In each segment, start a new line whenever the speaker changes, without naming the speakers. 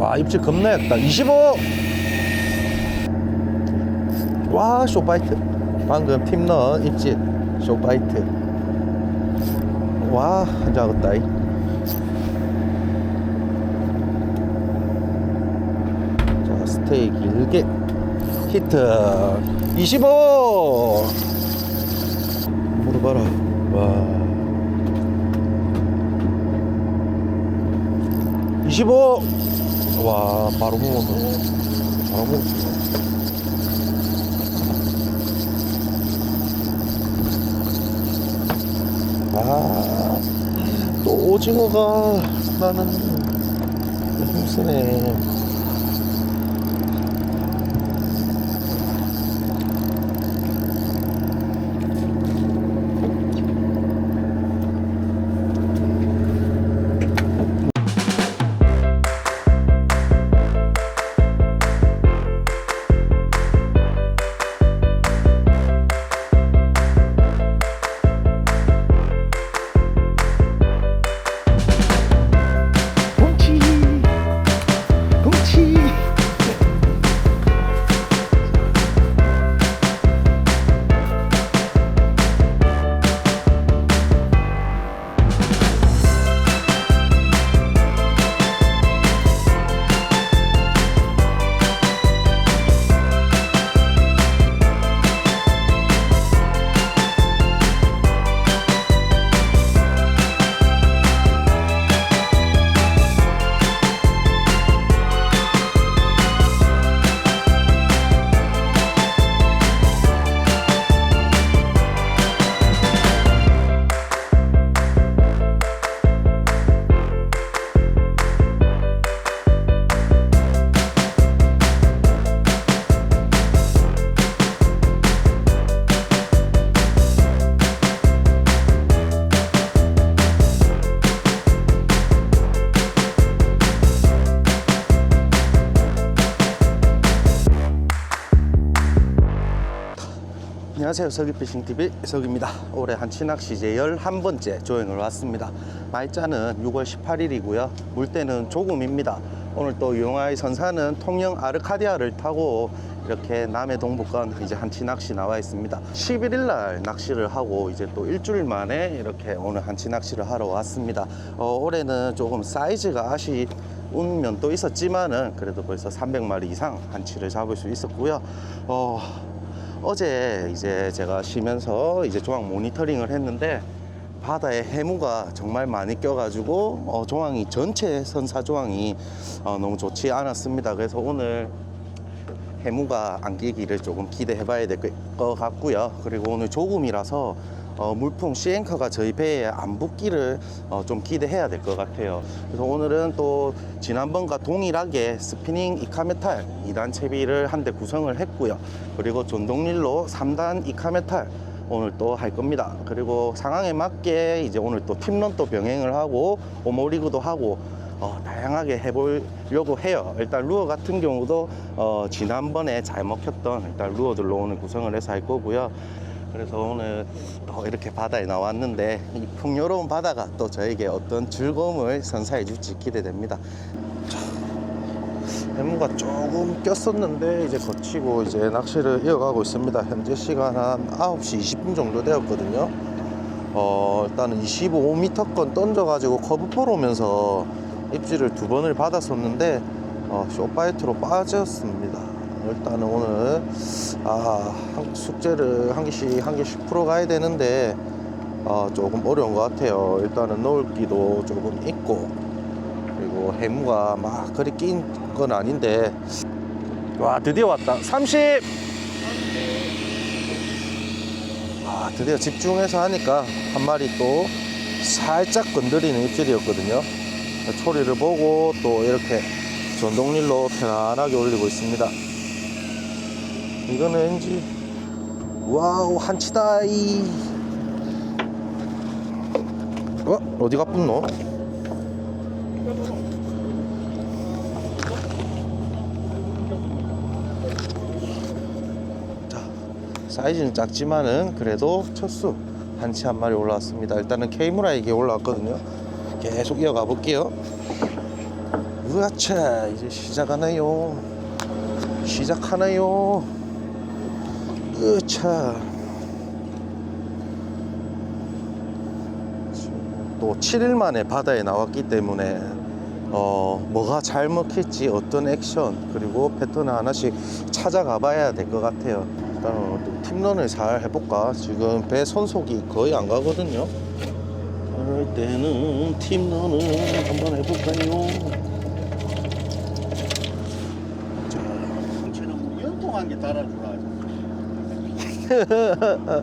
와 입질 겁나 였다. 25! 와 쇼바이트. 방금 팀 넣은 입질 쇼바이트. 와 이. 자 스테이 길게 히트. 25 물어봐라. 와. 25! 와 바로 먹었네 바로 먹었어. 아또 오징어가 나는 힘쓰네 안녕하세요. 서귀피싱TV 석입니다. 올해 한치낚시 이제 11번째 조행을 왔습니다. 날짜는 6월 18일이고요. 물때는 조금입니다. 오늘 또 용화의 선사는 통영 아르카디아를 타고 이렇게 남해 동부권 이제 한치 낚시 나와 있습니다. 11일 날 낚시를 하고 이제 또 일주일 만에 이렇게 오늘 한치 낚시를 하러 왔습니다. 어, 올해는 조금 사이즈가 아쉬 운 면도 있었지만은 그래도 벌써 300마리 이상 한치를 잡을 수 있었고요. 어, 어제 이제 제가 쉬면서 이제 조항 모니터링을 했는데 바다에 해무가 정말 많이 껴가지고 어, 조항이 전체 선사 조항이 어, 너무 좋지 않았습니다. 그래서 오늘 해무가 안 끼기를 조금 기대해 봐야 될 것 같고요. 그리고 오늘 조금이라서 어, 물풍 시앵커가 저희 배에 안 붙기를 어, 좀 기대해야 될 것 같아요. 그래서 오늘은 또 지난번과 동일하게 스피닝 이카메탈 2단 채비를 한 대 구성을 했고요. 그리고 전동릴로 3단 이카메탈 오늘 또 할 겁니다. 그리고 상황에 맞게 이제 오늘 또 팀런 또 병행을 하고 오모리그도 하고 어, 다양하게 해보려고 해요. 일단 루어 같은 경우도 어, 지난번에 잘 먹혔던 일단 루어들로 오늘 구성을 해서 할 거고요. 그래서 오늘 또 이렇게 바다에 나왔는데 이 풍요로운 바다가 또 저에게 어떤 즐거움을 선사해 줄지 기대됩니다. 해무가 조금 꼈었는데 이제 거치고 이제 낚시를 이어가고 있습니다. 현재 시간 한 9시 20분 정도 되었거든요. 어, 일단은 25m권 던져가지고 커브포로 오면서 입질을 두 번을 받았었는데 어, 쇼파이트로 빠졌습니다. 일단은 오늘 아, 한- 숙제를 한 개씩 한 개씩 풀어가야 되는데 어, 조금 어려운 것 같아요. 일단은 넣을 기도 조금 있고 그리고 해무가 막 그리 낀 건 아닌데. 와 드디어 왔다. 30 아, 드디어 집중해서 하니까 한 마리 또 살짝 건드리는 입질이었거든요. 초리를 보고 또 이렇게 전동릴로 편안하게 올리고 있습니다 이거는 왠지 와우 한치다이 어? 어디가 붙노? 자, 사이즈는 작지만은 그래도 첫수 한치 한 마리 올라왔습니다. 일단은 케이무라에게 올라왔거든요. 계속 이어가 볼게요. 으아차 이제 시작하나요 시작하나요 으차. 또 7일 만에 바다에 나왔기 때문에 어 뭐가 잘 먹힐지 어떤 액션 그리고 패턴을 하나씩 찾아가 봐야 될 것 같아요. 일단 또 팀런을 잘 해볼까? 지금 배 손속이 거의 안 가거든요. 그럴 때는 팀런을 한번 해볼까요?
쟤는 연통한 게 따라주 라.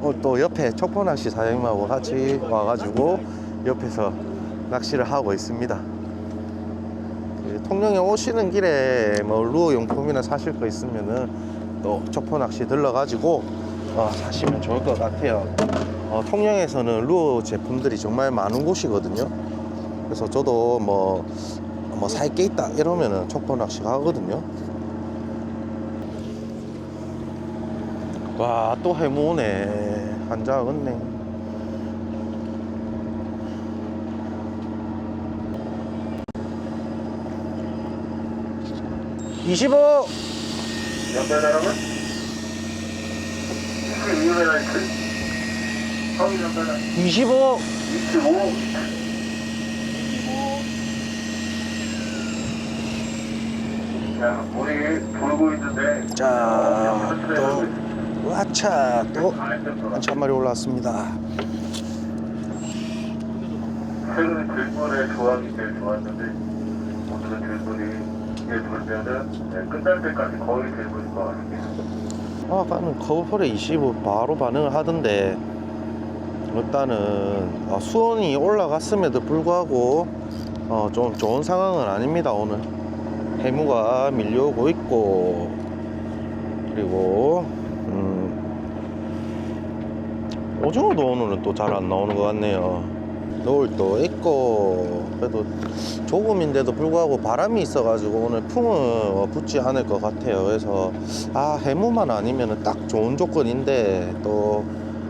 어, 또 옆에 촉포낚시 사장님하고 같이 와가지고 옆에서 낚시를 하고 있습니다. 그 통영에 오시는 길에 뭐 루어 용품이나 사실 거 있으면은 또 촉포 낚시 들러가지고 어, 사시면 좋을 것 같아요. 어, 통영에서는 루어 제품들이 정말 많은 곳이거든요. 그래서 저도 뭐, 뭐 살 게 있다 이러면은 촉포 낚시 가거든요. 와, 또 해무네. 한자 었네 25!
연배라면? 그 이후에 그
25!
25 자, 우리 돌고 있는데
자, 또, 와차, 또, 한치 한 마리 올라왔습니다.
최근에 들물의 조항이 제일 좋았는데 오늘은 들물이 이제 돌면은 네, 끝날 때까지 거의 들물인 것 같습니다.
아까는 커브폴에 25 바로 반응을 하던데 일단은 어, 수온이 올라갔음에도 불구하고 어, 좀 좋은 상황은 아닙니다 오늘 해무가 밀려오고 있고 그리고 음, 오징어도 오늘은 또 잘 안 나오는 것 같네요 노을도 있고 그래도 조금인데도 불구하고 바람이 있어가지고 오늘 풍은 어, 붙지 않을 것 같아요. 그래서 아 해무만 아니면 딱 좋은 조건인데 또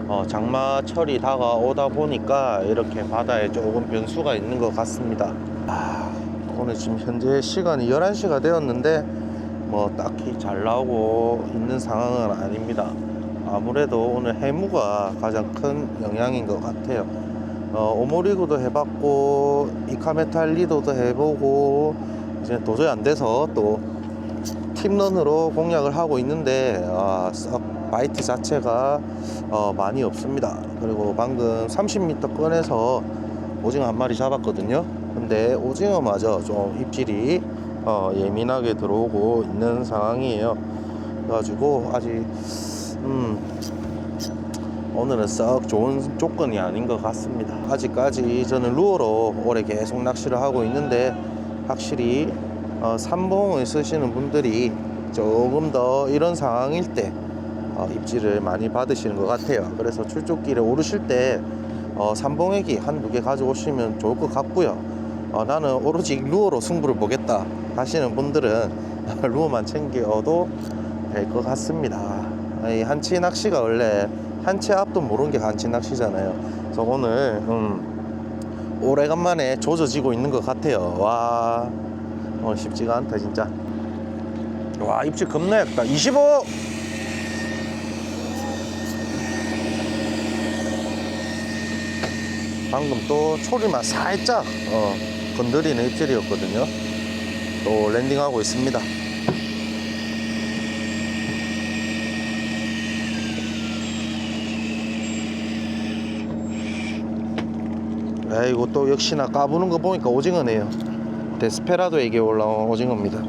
어, 장마철이 다가오다 보니까 이렇게 바다에 조금 변수가 있는 것 같습니다. 아, 오늘 지금 현재 시간이 11시가 되었는데 뭐 딱히 잘 나오고 있는 상황은 아닙니다. 아무래도 오늘 해무가 가장 큰 영향인 것 같아요. 어, 오모리그도 해봤고 이카메탈 리도도 해보고 이제 도저히 안 돼서 또 팀런으로 공략을 하고 있는데 아, 썩 바이트 자체가 어, 많이 없습니다. 그리고 방금 30m 꺼내서 오징어 한 마리 잡았거든요. 근데 오징어마저 좀 입질이 어, 예민하게 들어오고 있는 상황이에요. 그래가지고 아직 음, 오늘은 썩 좋은 조건이 아닌 것 같습니다. 아직까지 저는 루어로 올해 계속 낚시를 하고 있는데 확실히 어, 삼봉을 쓰시는 분들이 조금 더 이런 상황일 때 어, 입질을 많이 받으시는 것 같아요. 그래서 출조길에 오르실 때 어, 삼봉액이 한두 개 가져오시면 좋을 것 같고요. 어, 나는 오로지 루어로 승부를 보겠다 하시는 분들은 루어만 챙겨도 될 것 같습니다. 이 한치 낚시가 원래 한치 앞도 모르는 게 한치 낚시잖아요. 그래서 오늘 음, 오래간만에 조져지고 있는 것 같아요. 와 오늘 쉽지가 않다 진짜. 와 입질 겁나 얇다. 25. 방금 또 초리만 살짝 어, 건드리는 입질이었거든요. 또 랜딩하고 있습니다. 아이고 또 역시나 까부는 거 보니까 오징어네요. 데스페라도에게 올라온 오징어입니다.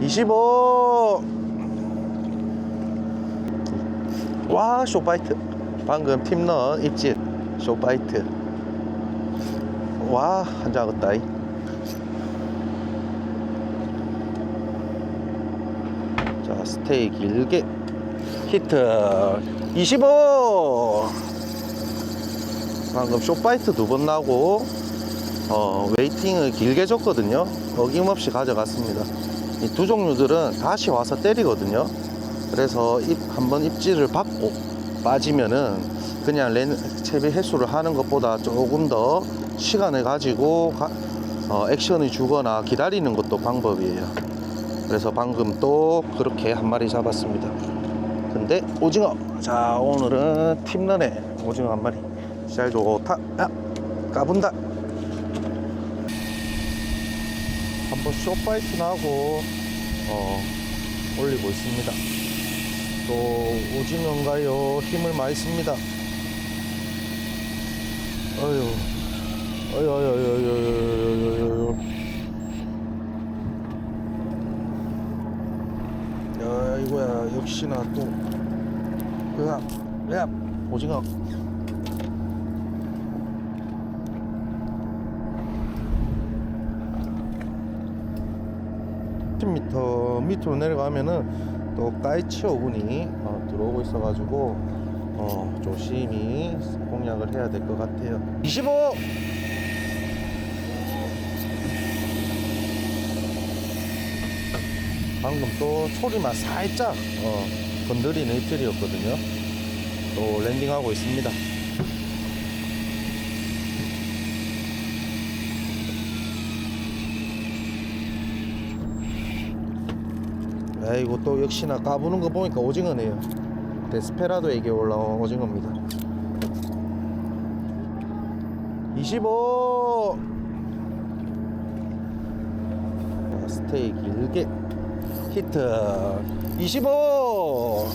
25. 와 쇼파이트. 방금 팀런 입질 쇼파이트. 와 한 장 었다 자 스테이 길게 히트 25 방금 쇼파이트 두 번 나고 어, 웨이팅을 길게 줬거든요 어김없이 가져갔습니다 이 두 종류들은 다시 와서 때리거든요 그래서 입, 한번 입질을 받고 빠지면은 그냥 랜, 채비 횟수를 하는 것보다 조금 더 시간을 가지고 가- 어, 액션을 주거나 기다리는 것도 방법이에요. 그래서 방금 또 그렇게 한 마리 잡았습니다. 근데 오징어. 자 오늘은 팀런에 오징어 한 마리. 잘 좋다. 야 까분다. 한번 쇼파이트 나고 어, 올리고 있습니다. 또 오징어인가요? 힘을 많이 씁니다. 어휴, 어휴, 어휴, 어휴, 어휴, 어휴, 어휴. 야, 이거야, 역시나 또, 으악, 야, 오징어. 미터 밑으로 내려가면은 또 까이치오 군이 어, 들어오고 있어가지고 어, 조심히 공략을 해야 될 것 같아요. 25. 방금 또 소리만 살짝 어, 건드리는 입질이었거든요. 또 랜딩하고 있습니다. 아이고 또 역시나 까부는 거 보니까 오징어네요. 데스페라도에게 올라온 오징어입니다. 25 자, 스테이 길게 히트. 25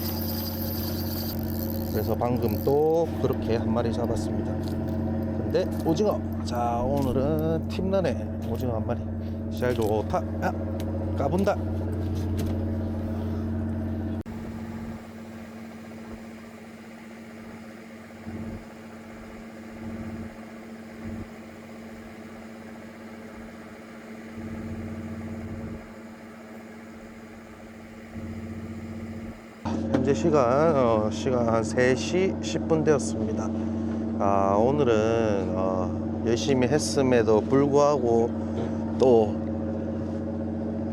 그래서 방금 또 그렇게 한 마리 잡았습니다. 근데 오징어. 자 오늘은 팀런에 오징어 한 마리. 잘 좋다. 야, 까분다 현재 시간 어, 시간 한 3시 10분 되었습니다. 아, 오늘은 어, 열심히 했음에도 불구하고 또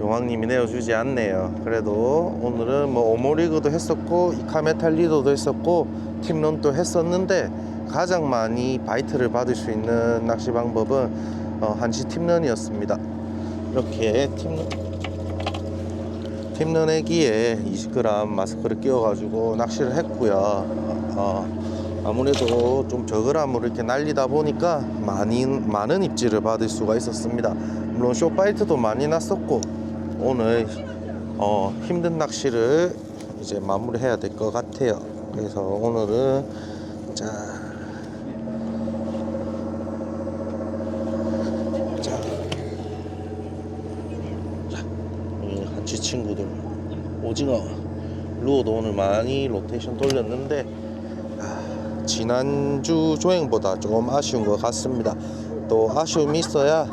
용왕님이 내어주지 않네요. 그래도 오늘은 뭐 오모리그도 했었고 이카메탈 리더도 했었고 팀런도 했었는데 가장 많이 바이트를 받을 수 있는 낚시 방법은 어, 한시 팀런이었습니다. 이렇게 팀런 팀런애기에 20g 마스크를 끼워가지고 낚시를 했고요. 어, 아무래도 좀 저그람으로 이렇게 날리다 보니까 많이, 많은 입질을 받을 수가 있었습니다. 물론 쇼파이트도 많이 났었고 오늘 어, 힘든 낚시를 이제 마무리해야 될 것 같아요. 그래서 오늘은 자, 자, 우리 한치 친구들 오징어 루어도 오늘 많이 로테이션 돌렸는데 아, 지난주 조행보다 조금 아쉬운 것 같습니다. 또 아쉬움이 있어야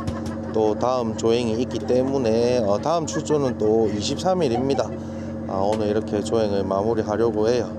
또 다음 조행이 있기 때문에 어, 다음 출조는 또 23일입니다. 아, 오늘 이렇게 조행을 마무리하려고 해요.